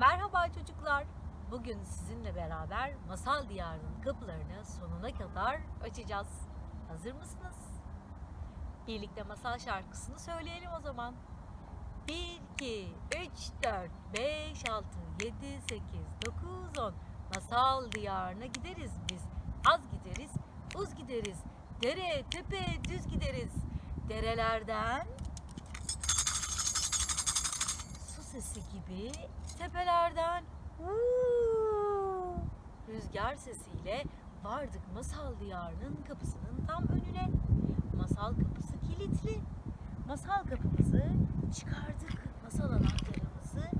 Merhaba çocuklar. Bugün sizinle beraber masal diyarının kapılarını sonuna kadar açacağız. Hazır mısınız? Birlikte masal şarkısını söyleyelim o zaman. 1, 2, 3, 4, 5, 6, 7, 8, 9, 10. Masal diyarına gideriz biz. Az gideriz, uz gideriz. Dere, tepe, düz gideriz. Derelerden sesi gibi tepelerden rüzgar sesiyle vardık masal diyarının kapısının tam önüne. Masal kapısı kilitli. Masal kapımızı çıkardık. Masal anahtarımızı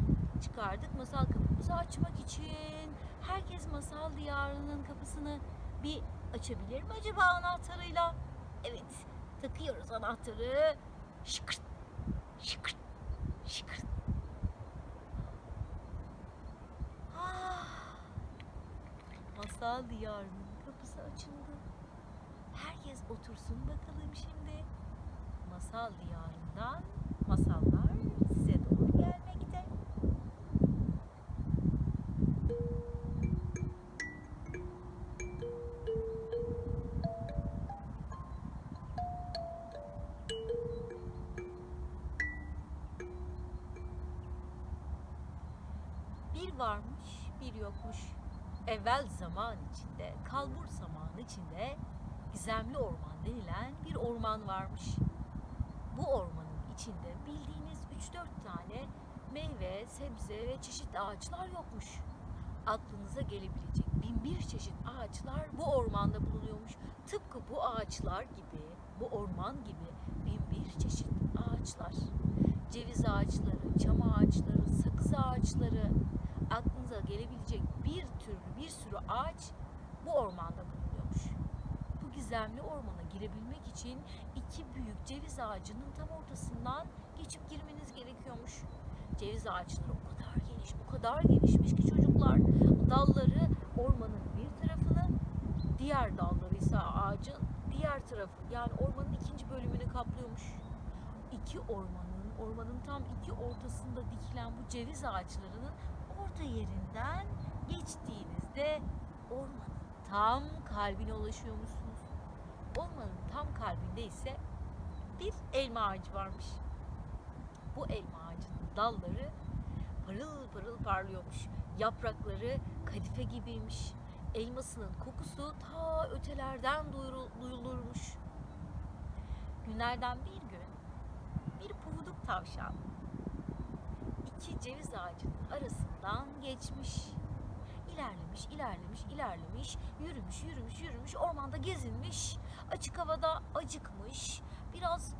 çıkardık masal kapımızı açmak için. Herkes masal diyarının kapısını bir açabilir mi acaba anahtarıyla? Evet, takıyoruz anahtarı. Şıkırt, şıkırt, şıkırt. Ah, Masal diyarının kapısı açıldı. Herkes otursun bakalım şimdi. Masal diyarından masallar size doğru gelmekte. Bir varmış, bir yokmuş. Evvel zaman içinde, kalbur zaman içinde gizemli orman denilen bir orman varmış. Bu ormanın içinde bildiğiniz 3-4 tane meyve, sebze ve çeşitli ağaçlar yokmuş. Aklınıza gelebilecek bin bir çeşit ağaçlar bu ormanda bulunuyormuş. Tıpkı bu ağaçlar gibi, bu orman gibi bin bir çeşit ağaçlar. Ceviz ağaçları, çam ağaçları, sakız ağaçları, aklınıza gelebilecek bir türlü bir sürü ağaç bu ormanda bulunuyormuş. Bu gizemli ormana girebilmek için iki büyük ceviz ağacının tam ortasından geçip girmeniz gerekiyormuş. Ceviz ağaçları o kadar geniş, o kadar genişmiş ki çocuklar dalları ormanın bir tarafını, diğer dalları ise ağacın diğer tarafı yani ormanın ikinci bölümünü kaplıyormuş. İki ormanın, ormanın tam iki ortasında dikilen bu ceviz ağaçlarının orta yerinden geçtiğinizde ormanın tam kalbine ulaşıyormuşsunuz. Ormanın tam kalbinde ise bir elma ağacı varmış. Bu elma ağacının dalları parıl parıl parlıyormuş. Yaprakları kadife gibiymiş. Elmasının kokusu ta ötelerden duyulurmuş. Günlerden bir gün bir pufuduk tavşan iki ceviz ağacının arasından geçmiş. İlerlemiş, ilerlemiş, ilerlemiş, yürümüş, yürümüş, yürümüş, ormanda gezinmiş, açık havada acıkmış, biraz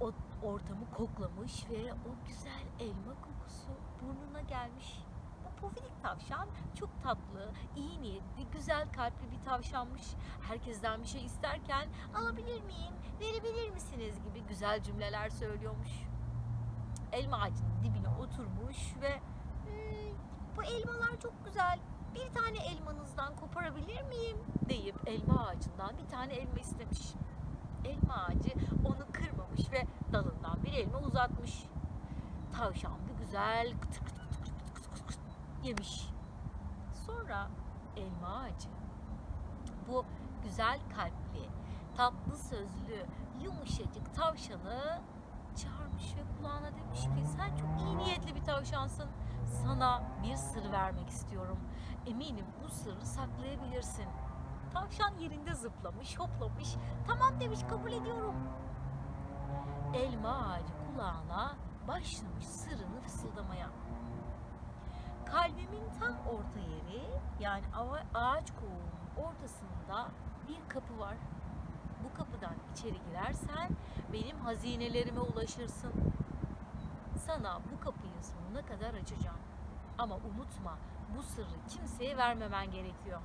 o ortamı koklamış ve o güzel elma kokusu burnuna gelmiş. Bu pofidik tavşan çok tatlı, iyi niyetli, güzel kalpli bir tavşanmış. Herkesten bir şey isterken alabilir miyim, verebilir misiniz gibi güzel cümleler söylüyormuş. Elma ağacının dibine oturmuş ve "Hmm, bu elmalar çok güzel. Bir tane elmanızdan koparabilir miyim? deyip elma ağacından bir tane elma istemiş. Elma ağacı onu kırmamış ve dalından bir elma uzatmış. Tavşan bir güzel kıtır kıtır kıtır kıtır kıtır kıtır kıtır yemiş. Sonra elma ağacı bu güzel kalpli, tatlı sözlü, yumuşacık tavşanı çağırmış ve kulağına demiş ki sen çok iyi niyetli bir tavşansın. Sana bir sır vermek istiyorum. Eminim bu sırrı saklayabilirsin. Tavşan yerinde zıplamış, hoplamış. Tamam demiş kabul ediyorum. Elma ağacı kulağına başlamış sırrını fısıldamaya. Kalbimin tam orta yeri yani ağaç kovuğunun ortasında bir kapı var. Bu kapıdan içeri girersen benim hazinelerime ulaşırsın. Sana bu kapıyı sonuna kadar açacağım. Ama unutma bu sırrı kimseye vermemen gerekiyor.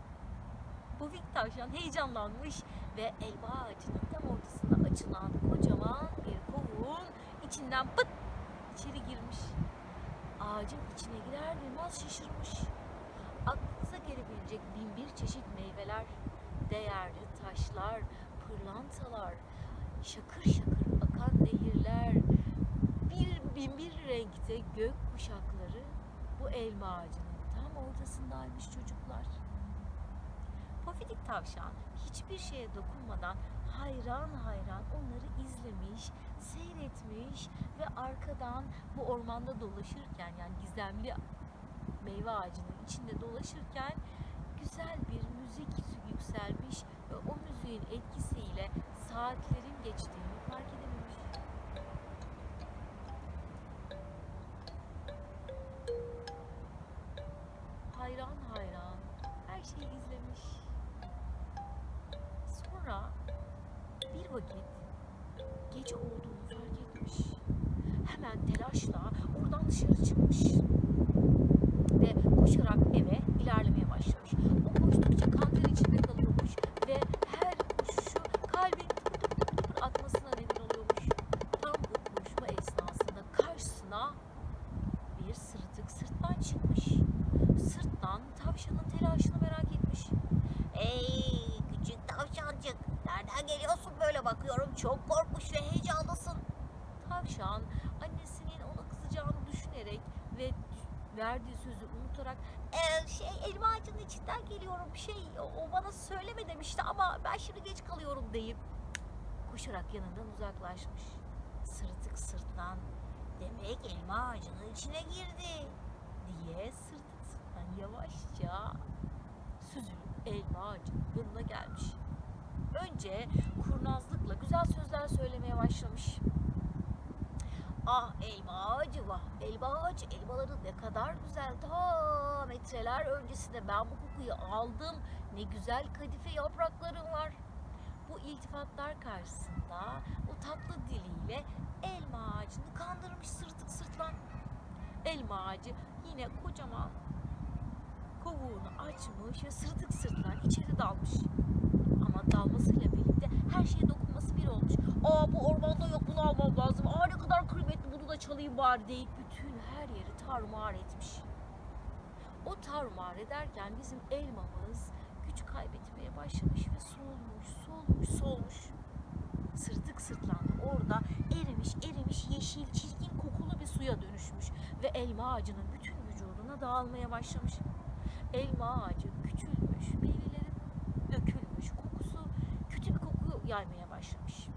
Bu Fik tavşan heyecanlanmış ve elma ağacının tam ortasında açılan kocaman bir kovuğun içinden pıt içeri girmiş. Ağacın içine girer girmez şaşırmış. Aklınıza gelebilecek bin bir çeşit meyveler, değerli taşlar, pırlantalar, şakır şakır akan nehirler, bir bin bir renkte gök kuşakları bu elma ağacının tam ortasındaymış çocuklar. Pofidik tavşan hiçbir şeye dokunmadan hayran hayran onları izlemiş, seyretmiş ve arkadan bu ormanda dolaşırken yani gizemli meyve ağacının içinde dolaşırken güzel bir müzik yükselmiş ve o müziğin etkisiyle saatlerin geçtiğini fark edememiş. Vakit gece olduğunu fark etmiş. Hemen telaşla oradan dışarı çıkmış. Ve koşarak eve ilerlemeye başlamış. O koştukça kanter içinde kalıyormuş ve her koşuşu kalbin tıpır tıpır atmasına neden oluyormuş. Tam bu koşma esnasında karşısına Çok korkmuş ve heyecanlısın. Tavşan annesinin ona kızacağını düşünerek ve verdiği sözü unutarak Ee, şey elma ağacının içinden geliyorum. Şey o, bana söyleme demişti ama ben şimdi geç kalıyorum deyip koşarak yanından uzaklaşmış. sırtık sırtlan. Demek elma ağacının içine girdi. diye sırtı sırttan yavaşça süzülüp elma ağacının yanına gelmiş. Önce sözler söylemeye başlamış. Ah elma ağacı vah elma ağacı elmaları ne kadar güzel ta metreler öncesinde ben bu kokuyu aldım ne güzel kadife yaprakların var Bu iltifatlar karşısında o tatlı diliyle elma ağacını kandırmış sırtık sırtlan. Elma ağacı yine kocaman kovuğunu açmış ve sırtık sırtlan içeri dalmış. Ama dalmasıyla birlikte her bir olmuş. Aa bu ormanda yok bunu almam lazım. Aa ne kadar kıymetli bunu da çalayım bari deyip bütün her yeri tarumar etmiş. O tarumar ederken bizim elmamız güç kaybetmeye başlamış ve solmuş, solmuş, solmuş. Sırtık sırtlandı orada erimiş, erimiş, yeşil, çirkin kokulu bir suya dönüşmüş ve elma ağacının bütün vücuduna dağılmaya başlamış. Elma ağacı küçülmüş, meyveleri dökülmüş, kokusu kötü bir koku yaymaya başlamış.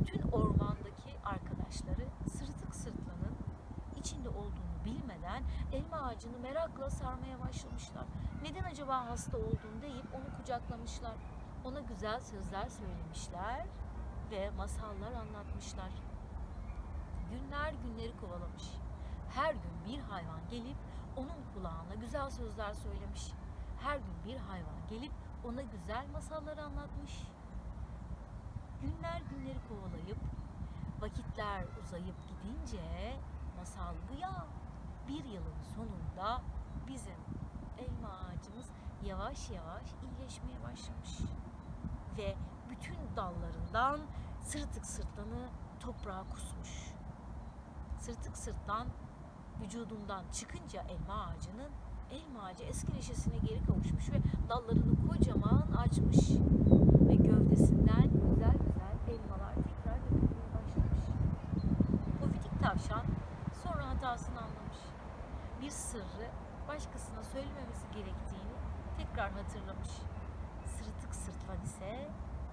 Bütün ormandaki arkadaşları sırtık sırtlanın içinde olduğunu bilmeden elma ağacını merakla sarmaya başlamışlar. Neden acaba hasta olduğunu deyip onu kucaklamışlar. Ona güzel sözler söylemişler ve masallar anlatmışlar. Günler günleri kovalamış. Her gün bir hayvan gelip onun kulağına güzel sözler söylemiş. Her gün bir hayvan gelip ona güzel masallar anlatmış. Günler günleri kovalayıp vakitler uzayıp gidince masal bu ya. Bir yılın sonunda bizim elma ağacımız yavaş yavaş iyileşmeye başlamış. Ve bütün dallarından sırtık sırtlanı toprağa kusmuş. Sırtık sırtlan vücudundan çıkınca elma ağacının elma ağacı eski neşesine geri kavuşmuş ve dallarını kocaman açmış. Ve gövdesinden güzel güzel elmalar tekrar dökülmeye başlamış. Pofidik tavşan sonra hatasını anlamış. Bir sırrı başkasına söylememesi gerektiğini tekrar hatırlamış. Sırtık sırtlan ise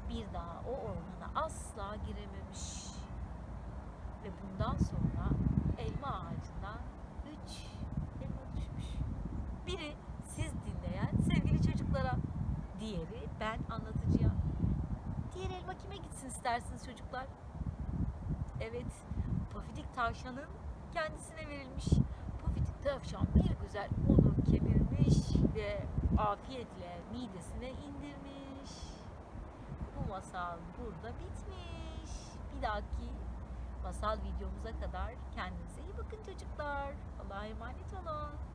bir daha o ormana asla girememiş. Ve bundan sonra elma ağacından üç elma düşmüş. Biri siz dinleyen sevgili çocuklara, diğeri ben anlatıcıya. Diğer elma kime gitsin istersiniz çocuklar? Evet, Pofidik tavşanın verilmiş. Pofidik tavşan bir güzel onu kemirmiş ve afiyetle midesine indirmiş. Bu masal burada bitmiş. Bir dahaki masal videomuza kadar kendinize iyi bakın çocuklar. Allah'a emanet olun.